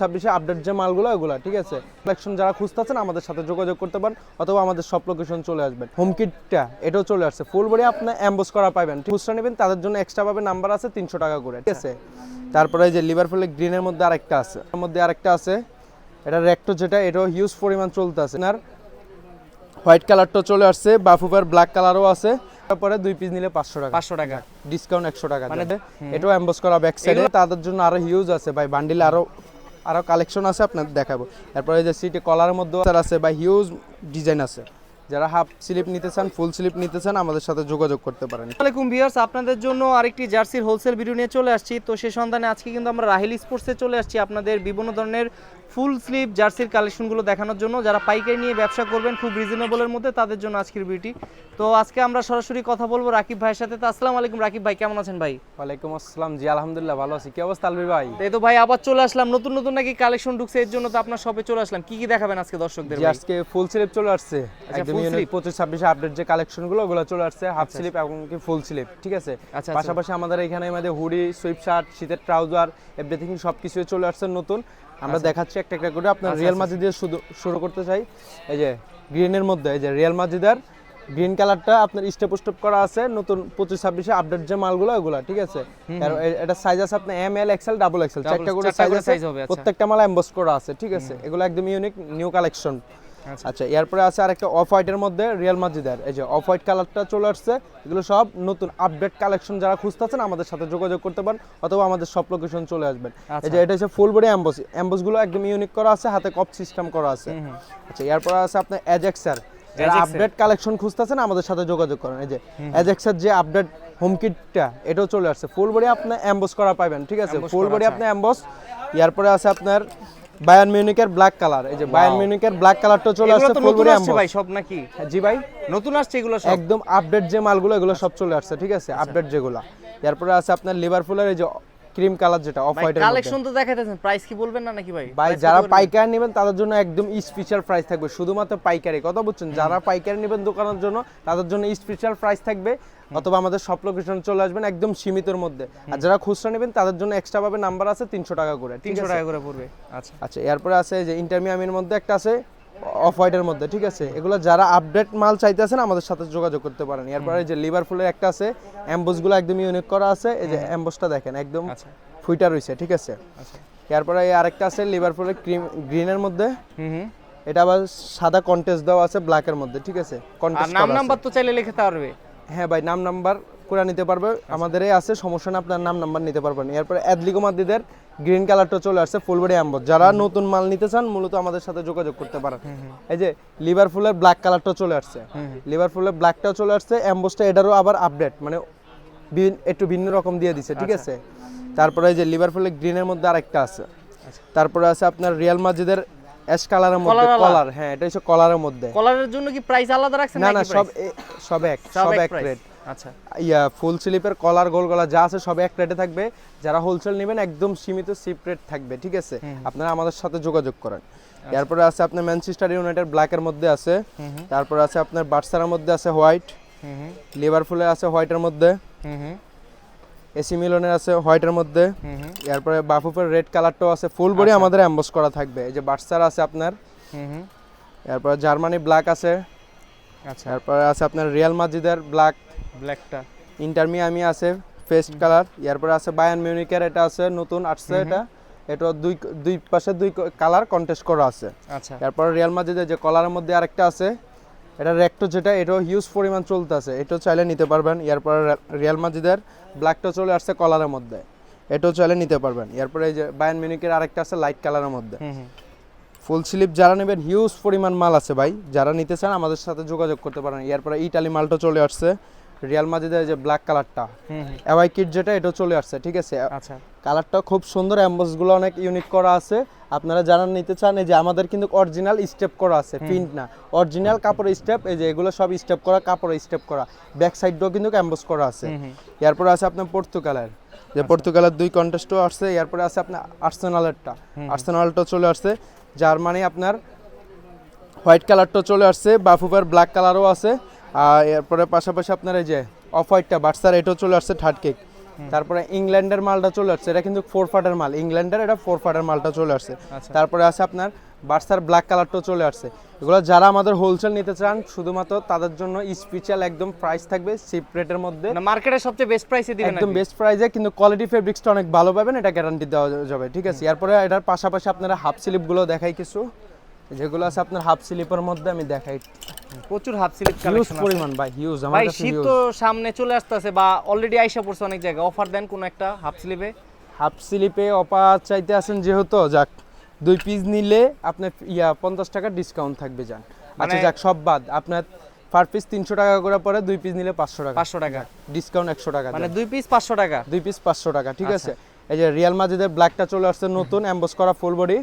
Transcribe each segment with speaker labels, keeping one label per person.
Speaker 1: ছাব্বিশে আপডেট যে মালগুলো ওগুলো ঠিক আছে? কালেকশন যারা খুঁজতেছেন আমাদের সাথে যোগাযোগ করতে পারেন অথবা আমাদের সব লোকেশন চলে আসবেন। হোম কিটটা এটাও চলে আসছে। ফুল বডি আপনি অ্যাম্বোস করা পাবেন খুচরা নেবেন তাদের জন্য নাম্বার আছে তিনশো টাকা করে ঠিক আছে? তারপরে এই যে গ্রিনের মধ্যে আরেকটা আছে। এর মধ্যে আরেকটা আছে। এটা রেক্টো যেটা এটাও হিউজ পরিমাণ চলতে আছে আর হোয়াইট কালারটা চলে আসছে বাফুফার ব্ল্যাক কালারও আছে। তারপরে দুই পিস নিলে পাঁচশো টাকা।
Speaker 2: পাঁচশো টাকা।
Speaker 1: ডিসকাউন্ট একশো টাকা
Speaker 2: মানে
Speaker 1: এটাও এমবস করা ব্যাক সাইডে তাদের জন্য আরও হিউজ আছে ভাই। বান্ডিলে আরও আরও কালেকশন আছে, আপনাদের দেখাবো। তারপরে যে সিটি কলার মধ্যে আছে বা হিউজ ডিজাইন আছে। যারা হাফ স্লিপ নিতে চান ফুল স্লিপ নিতে চান, আমাদের সাথে যোগাযোগ করতে পারেন।
Speaker 2: আসসালামাইকুম ভিউয়ার্স আপনাদের জন্য আরেকটি জার্সির হোলসেল ভিডিও নিয়ে চলে আসছি। তো সে সন্ধানে আজকে কিন্তু আমরা রাহিল স্পোর্টসে চলে আসছি। আপনাদের বিভিন্ন ধরনের ফুল স্লিভ জার্সির কালেকশনগুলো দেখানোর জন্য যারা পাইকারি নিয়ে ব্যবসা করবেন খুব রিজনেবলের মধ্যে তাদের জন্য আজকের ভিডিওটি তো আজকে আমরা সরাসরি কথা বলব রাকিব ভাইয়ের সাথে। তো আসসালামু আলাইকুম রাকিব ভাই কেমন আছেন ভাই?
Speaker 1: ওয়ালাইকুম আসসালাম। জি আলহামদুলিল্লাহ ভালো আছি। কি অবস্থা আলবি ভাই?
Speaker 2: এই তো ভাই আবার চলে আসলাম। নতুন নতুন নাকি কালেকশন ঢুকছে এর জন্য তো আপনার শপে চলে আসলাম। কি কি দেখাবেন আজকে দর্শকদের
Speaker 1: আজকে ফুল স্লিপ চলে আসছে।
Speaker 2: আচ্ছা,
Speaker 1: একদম ইউনিক
Speaker 2: sleeve।
Speaker 1: পঁচিশ ছাব্বিশে আপডেট যে কালেকশনগুলো ওগুলো চলে আসছে। হাফ স্লিপ এবং কি ফুল স্লিপ ঠিক আছে?
Speaker 2: আচ্ছা, আচ্ছা।
Speaker 1: পাশাপাশি আমাদের এখানে আমাদের হুডি সুইপ শার্ট শীতের ট্রাউজার এভরিথিং সব কিছু চলে আসছে নতুন। আমরা দেখাচ্ছি একটা একটা করে আপনার রিয়াল রিয়েল দিয়ে শুরু করতে চাই। এই যে গ্রিনের মধ্যে এই যে রিয়েল মাজিদার গ্রিন কালারটা আপনার স্টেপ স্টেপ করা আছে নতুন পঁচিশ ছাব্বিশে আপডেট যে মালগুলো ওগুলা ঠিক আছে? এটা সাইজ আছে আপনার M L XL double XL চারটা করে সাইজ আছে
Speaker 2: আচ্ছা।
Speaker 1: প্রত্যেকটা মাল এম্বস করা আছে ঠিক আছে? এগুলো একদম ইউনিক নিউ কালেকশন
Speaker 2: আচ্ছা।
Speaker 1: আচ্ছা এরপরে আছে আরেকটা অফ হোয়াইটের মধ্যে রিয়াল মাজিদার এই যে অফ হোয়াইট কালারটা চলে আসছে এগুলো সব নতুন আপডেট কালেকশন যারা খুঁজতেছেন আমাদের সাথে যোগাযোগ করতে পারেন অথবা আমাদের সব লোকেশন চলে আসবেন। এই যে এটা হচ্ছে ফুল বডি অ্যাম্বস অ্যাম্বসগুলো একদম ইউনিক করা আছে হাতে কপ সিস্টেম করা আছে। আচ্ছা এরপরে আছে আপনার অ্যাজেক্সার যারা আপডেট কালেকশন খুঁজতেছেন আমাদের সাথে যোগাযোগ করেন। এই যে অ্যাজেক্সার যে আপডেট হোম কিটটা এটাও চলে আসছে। ফুল বডি আপনি অ্যাম্বস করা পাবেন ঠিক আছে? ফুল বডি
Speaker 2: আচ্ছা।
Speaker 1: আপনি অ্যাম্বস এরপরে আছে আপনার বায়ান মিউনিকের ব্ল্যাক কালার এই যে বায়ান মিউনিকের ব্ল্যাক কালারটা চলে আসছে
Speaker 2: তো
Speaker 1: ফুল বডি
Speaker 2: আসছে ভাই সব নাকি?
Speaker 1: জি ভাই।
Speaker 2: নতুন আসছে এগুলো সব?
Speaker 1: একদম আপডেট যে মালগুলো এগুলো সব চলে আসছে ঠিক আছে? আপডেট যেগুলো। এরপরে আছে আপনার লিভারপুলের এই যে ক্রিম কালার যেটা অফ হোয়াইটের
Speaker 2: কালেকশন তো দেখাইতেছেন প্রাইস কি বলবেন না নাকি ভাই?
Speaker 1: ভাই যারা পাইকারি নেবেন তাদের জন্য একদম স্পেশাল প্রাইস থাকবে শুধুমাত্র পাইকারি। কথা বলছেন যারা পাইকারি নেবেন দোকানের জন্য তাদের জন্য স্পেশাল প্রাইস থাকবে অথবা আমাদের সব লোকেশন চলে আসবেন একদম সীমিতর মধ্যে। আর যারা খুচরা নেবেন তাদের জন্য এক্সট্রা ভাবে নাম্বার আছে তিনশো টাকা করে
Speaker 2: তিনশো টাকা করে পড়বে আচ্ছা।
Speaker 1: আচ্ছা এরপরে আছে যে ইন্টারমিয়ামের মধ্যে একটা আছে অফ হোয়াইটের মধ্যে ঠিক আছে? এগুলো যারা আপডেট মাল চাইতেছেন আমাদের সাথে যোগাযোগ করতে পারেন। এরপরে যে লিভারপুলের একটা আছে অ্যাম্বসগুলো একদম ইউনিক করা আছে এই যে অ্যাম্বসটা দেখেন একদম
Speaker 2: আচ্ছা।
Speaker 1: ফুইটা রয়েছে ঠিক আছে?
Speaker 2: আচ্ছা।
Speaker 1: এরপরে এই আরেকটা আছে লিভারপুলের ক্রিম গ্রিনের মধ্যে। এটা আবার সাদা কন্টেস্ট দেওয়া আছে ব্ল্যাকের মধ্যে ঠিক আছে? কন্টেস্ট
Speaker 2: নাম নাম্বার তো চাইলে লিখে পারবে।
Speaker 1: হ্যাঁ ভাই নাম নাম্বার করে নিতে পারবে। আমাদের এই আছে সমস্যা না আপনার নাম নাম্বার নিতে পারবেন। এরপরে অ্যাডলিগো মাদ্রিদের গ্রিন কালারটা চলে আসছে ফুলবডি অ্যাম্বস যারা নতুন মাল নিতে চান মূলত আমাদের সাথে যোগাযোগ করতে পারেন। এই যে লিভারপুলের ব্ল্যাক কালারটা চলে আসছে। লিভারপুলের ব্ল্যাকটাও চলে আসছে অ্যাম্বসটা এটারও আবার আপডেট মানে একটু ভিন্ন রকম দিয়ে দিছে ঠিক আছে? তারপরে এই যে লিভারপুলের গ্রিনের মধ্যে আরেকটা আছে। তারপরে আছে আপনার রিয়াল মাজিদের অ্যাশ কালারের মধ্যে কলার হ্যাঁ এটা হচ্ছে কলারের মধ্যে।
Speaker 2: কলারের জন্য কি প্রাইস আলাদা রাখছেন
Speaker 1: না না সব সব এক
Speaker 2: সব এক
Speaker 1: রেট
Speaker 2: আচ্ছা।
Speaker 1: ইয়া ফুল স্লিপের কলার গোল গলা যা আছে সব এক রেটে থাকবে। যারা হোলসেল নেবেন একদম সীমিত সিপ রেট থাকবে ঠিক আছে? আপনারা আমাদের সাথে যোগাযোগ করেন।
Speaker 2: আচ্ছা।
Speaker 1: এরপরে আছে আপনার ম্যানচেস্টার ইউনাইটেড ব্ল্যাকের মধ্যে আছে। তারপরে আছে আপনার বার্সার মধ্যে আছে হোয়াইট লিভারপুলের আছে হোয়াইটের মধ্যে। এসি মিলনের আছে হোয়াইটের মধ্যে। এরপরে বাফুফের রেড কালারটাও আছে ফুল বডি আমাদের অ্যাম্বস করা থাকবে। এই যে বার্সার আছে আপনার। এরপরে জার্মানি ব্ল্যাক আছে।
Speaker 2: আচ্ছা।
Speaker 1: এরপরে আছে আপনার রিয়াল মাজিদের ব্ল্যাক।
Speaker 2: ব্ল্যাকটা।
Speaker 1: ইন্টারমিয়ামি আছে পেস্ট কালার। এরপরে আছে বায়ান মিউনিকের এটা আছে নতুন আসছে এটা। এটা দুই দুই পাশে দুই কালার কন্টেস্ট করা আছে।
Speaker 2: আচ্ছা।
Speaker 1: এরপর রিয়াল মাজিদের যে কলারের মধ্যে আরেকটা আছে এটা রেক্টো যেটা এটাও হিউজ পরিমাণ চলতে আছে এটাও চাইলে নিতে পারবেন। এরপর রিয়াল মাজিদের ব্ল্যাকটা চলে আসছে কলারের মধ্যে। এটাও চাইলে নিতে পারবেন। এরপরে এই যে বায়ান মিউনিকের আরেকটা আছে লাইট কালারের মধ্যে। ফুল স্লিপ যারা নেবেন হিউজ পরিমাণ মাল আছে ভাই। যারা নিতে চান আমাদের সাথে যোগাযোগ করতে পারেন। এরপরে ইটালি মালটা চলে আসছে। রিয়াল মাজিদের যে ব্ল্যাক কালারটা এওয়াই কিট যেটা এটা চলে আসছে ঠিক আছে?
Speaker 2: আচ্ছা।
Speaker 1: কালারটা খুব সুন্দর অ্যাম্বসগুলো অনেক ইউনিক করা আছে। আপনারা যারা নিতে চান এই যে আমাদের কিন্তু অরিজিনাল স্টেপ করা আছে প্রিন্ট না। অরিজিনাল কাপড়ের স্টেপ এই যে এগুলো সব স্টেপ করা কাপড়ের স্টেপ করা। ব্যাক সাইডটাও কিন্তু অ্যাম্বস করা আছে। এরপরে আছে আপনার পর্তুগালের যে পর্তুগালের দুই কন্টেস্টও আসছে এরপরে আছে আপনার আর্সেনালেরটা আর্সেনালটা চলে আসছে। যার মানে আপনার হোয়াইট কালারটা চলে আসছে বাফুফার ব্ল্যাক কালারও আছে। আর এরপরে পাশাপাশি আপনার এই যে অফ হোয়াইটটা বাটসার এটাও চলে আসছে থার্ড কেক তারপরে ইংল্যান্ডের মালটা চলে আসছে এটা কিন্তু ফোর ফাটের মাল ইংল্যান্ডের এটা ফোর ফাটের মালটা চলে আসছে।
Speaker 2: আচ্ছা।
Speaker 1: তারপরে আছে আপনার বার্সার ব্ল্যাক কালারটাও চলে আসছে। এগুলো যারা আমাদের হোলসেল নিতে চান শুধুমাত্র তাদের জন্য স্পেশাল একদম প্রাইস থাকবে চিপ রেটের মধ্যে।
Speaker 2: মার্কেটের সবচেয়ে বেস্ট প্রাইসে দিবেন
Speaker 1: একদম বেস্ট প্রাইসে কিন্তু কোয়ালিটি ফেব্রিক্সটা অনেক ভালো পাবেন এটা গ্যারান্টি দেওয়া যাবে ঠিক আছে? এরপরে এটার পাশাপাশি আপনারা হাফ স্লিপগুলো দেখাই কিছু। যেগুলো আছে আপনার হাফ স্লিপের মধ্যে আমি দেখাই।
Speaker 2: প্রচুর হাফ স্লিপ কালেকশন
Speaker 1: পরিমাণ ভাই হিউজ আমার
Speaker 2: ভাই
Speaker 1: কাছে
Speaker 2: শীত তো সামনে চলে আসতেছে বা অলরেডি আইসা পড়ছে অনেক জায়গায়। অফার দেন কোন একটা হাফ স্লিপে
Speaker 1: হাফ স্লিপে অপা চাইতে আছেন যেহেতু যাক দুই পিস নিলে আপনার ইয়া পঞ্চাশ টাকা ডিসকাউন্ট থাকবে যান। আচ্ছা
Speaker 2: মানে-
Speaker 1: যাক সব বাদ। আপনার পার পিস তিনশো টাকা করে পরে দুই পিস নিলে পাঁচশো টাকা।
Speaker 2: পাঁচশো টাকা।
Speaker 1: ডিসকাউন্ট একশো টাকা
Speaker 2: মানে দুই পিস পাঁচশো টাকা।
Speaker 1: দুই পিস পাঁচশো টাকা ঠিক
Speaker 2: আচ্ছা।
Speaker 1: আছে? এই যে রিয়াল মাজিদের ব্ল্যাকটা চলে আসছে নতুন এমবস করা ফুল বডি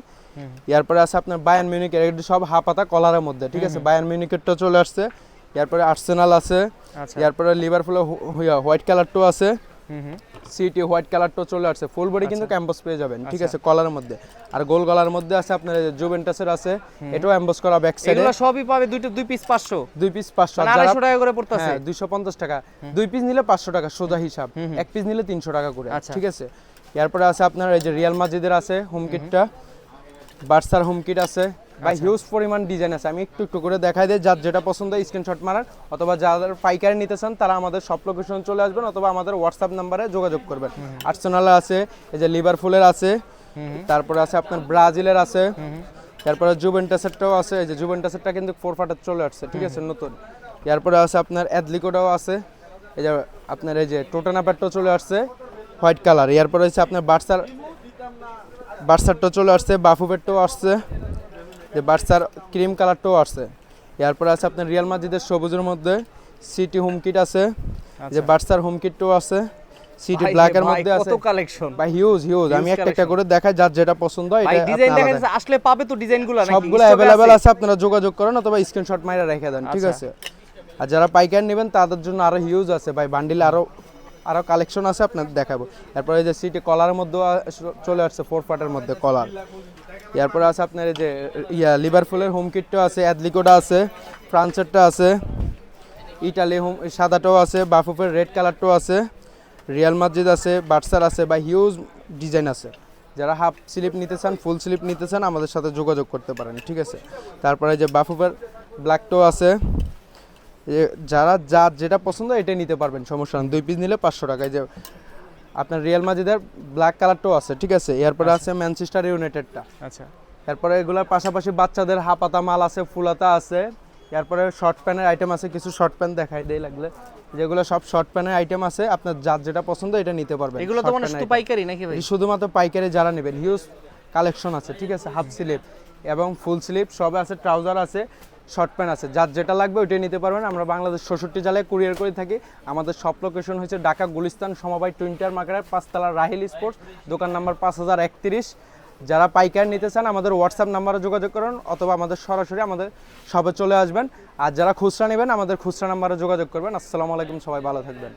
Speaker 1: এরপরে আছে আপনার বায়ান মিউনিকের এগুলো সব হাফাতা কলারের মধ্যে ঠিক আছে? বায়ান মিউনিকেরটা চলে আসছে এরপরে আর্সেনাল আছে
Speaker 2: আচ্ছা।
Speaker 1: এরপরে লিভারপুলের হোয়াইট কালারটাও আছে। সিটি হোয়াইট কালারটাও চলে আসছে। ফুল বডি কিন্তু ক্যাম্পাস পেয়ে যাবেন ঠিক
Speaker 2: আচ্ছা।
Speaker 1: আছে? কলারের মধ্যে। আর গোল গলার মধ্যে আছে আপনার জুভেন্টাসের আছে এটাও এমবস করা ব্যাক সাইডে
Speaker 2: এগুলো সবই পাবে দুইটা দুই পিস পাঁচশো।
Speaker 1: দুই পিস পাঁচশো।
Speaker 2: মানে
Speaker 1: আর যারা
Speaker 2: আড়াইশো টাকা করে পড়তেছে।
Speaker 1: হ্যাঁ দুইশো পঞ্চাশ টাকা। দুই পিস নিলে পাঁচশো টাকা সোজা হিসাব। এক পিস নিলে তিনশো টাকা করে
Speaker 2: আচ্ছা।
Speaker 1: ঠিক আছে? এরপরে আছে আপনার এই যে রিয়াল মাজিদের আছে হোম কিটটা বার্সার হোম কিট আছে। বা
Speaker 2: আচ্ছা।
Speaker 1: হিউজ পরিমাণ ডিজাইন আছে। আমি একটু একটু করে দেখাই দিই যার যেটা পছন্দ স্ক্রিনশট মারার অথবা যাদের পাইকারি নিতে চান তারা আমাদের সব লোকেশন চলে আসবেন অথবা আমাদের হোয়াটসঅ্যাপ নাম্বারে যোগাযোগ করবেন। আর্সেনাল আছে এই যে লিভারফুলের আছে তারপরে আছে আপনার ব্রাজিলের আছে তারপরে জুভেন্টাসেরটাও আছে এই যে জুভেন্টাসেরটা কিন্তু ফোর ফাটার চলে আসছে ঠিক আছে নতুন। এরপরে আছে আপনার অ্যাডলিকোটাও আছে এই যে আপনার এই যে টোটানাপ্যাটটাও চলে আসছে হোয়াইট কালার এরপরে হচ্ছে আপনার বার্সার বার্সারটাও চলে আসছে বাফুপেটটাও আসছে যে বার্সার ক্রিম কালারটাও আসছে। এরপরে আছে আপনার রিয়াল মাজিদের সবুজের মধ্যে সিটি হোম কিট আছে যে বার্সার হোম কিটটাও আছে সিটি
Speaker 2: ভাই
Speaker 1: ব্ল্যাকের মধ্যে আছে।
Speaker 2: কত কালেকশন
Speaker 1: বা হিউজ হিউজ আমি একটা একটা করে দেখাই যার যেটা পছন্দ হয় এটা
Speaker 2: ডিজাইন
Speaker 1: আপনার
Speaker 2: দেখা
Speaker 1: আলাদা।
Speaker 2: যাচ্ছে আসলে পাবে তো ডিজাইনগুলো নাকি?
Speaker 1: সবগুলো
Speaker 2: আছে?
Speaker 1: আছে আপনারা যোগাযোগ করেন অথবা স্ক্রিনশট মাইরা রেখে দেন ঠিক
Speaker 2: আচ্ছা।
Speaker 1: আছে? আর যারা পাইকার নেবেন তাদের জন্য আরও হিউজ আছে। ভাই বান্ডিলে আরও আরও কালেকশন আছে, আপনাদের দেখাবো। এরপরে যে সিটি কলার মধ্যেও চলে আসছে ফোর পার্টের মধ্যে কলার এরপরে আছে আপনার এই যে, ইয়া লিভারপুলের হোম কিটটা আছে অ্যাডলিকোটা আছে ফ্রান্সেরটা আছে ইটালি হোম সাদাটাও আছে বাফুফের রেড কালারটাও আছে রিয়াল মাদ্রিদ আছে বার্সার আছে, বা হিউজ ডিজাইন আছে। যারা হাফ স্লিপ নিতে চান ফুল স্লিপ নিতে চান, আমাদের সাথে যোগাযোগ করতে পারেন, ঠিক আছে? তারপরে যে বাফুফের ব্ল্যাকটাও আছে যারা যার যেটা পছন্দ এটাই নিতে পারবেন সমস্যা দুই পিস নিলে পাঁচশো টাকায় যে আপনার রিয়াল মাজিদের ব্ল্যাক কালারটাও আছে ঠিক আছে? এরপরে আছে ম্যানচেস্টার ইউনাইটেডটা
Speaker 2: আচ্ছা।
Speaker 1: এরপরে এগুলোর পাশাপাশি বাচ্চাদের হাপাতা মাল আছে ফুলাতা আছে। এরপরে শর্ট প্যান্টের আইটেম আছে কিছু শর্ট প্যান্ট দেখাই দেই লাগলে। যেগুলো সব শর্ট প্যান্টের আইটেম আছে আপনার যার যেটা পছন্দ এটা নিতে পারবেন।
Speaker 2: এগুলো তো মানে শুধু পাইকারি নাকি ভাই?
Speaker 1: শুধুমাত্র পাইকারি যারা নেবেন হিউজ কালেকশন আছে ঠিক আছে? হাফ স্লিপ এবং ফুল স্লিপ সব আছে ট্রাউজার আছে। শর্ট প্যান্ট আছে। যার যেটা লাগবে ওইটাই নিতে পারবেন। আমরা বাংলাদেশ ষষট্টি জেলায় কুরিয়ার করে থাকি। আমাদের সব লোকেশন হচ্ছে ঢাকা, গুলিস্তান, সমবায়, টুইন্টার মার্কেটের পাঁচতলা, রাহিল স্পোর্টস। দোকান নাম্বার পাঁচ হাজার একত্রিশ। যারা পাইকার নিতে চান, আমাদের হোয়াটসঅ্যাপ নাম্বারে যোগাযোগ করুন অথবা আমাদের সরাসরি আমাদের সবে চলে আসবেন। আর যারা খুচরা নেবেন, আমাদের খুচরা নাম্বারে যোগাযোগ করবেন। আসসালামু আলাইকুম, সবাই ভালো থাকবেন।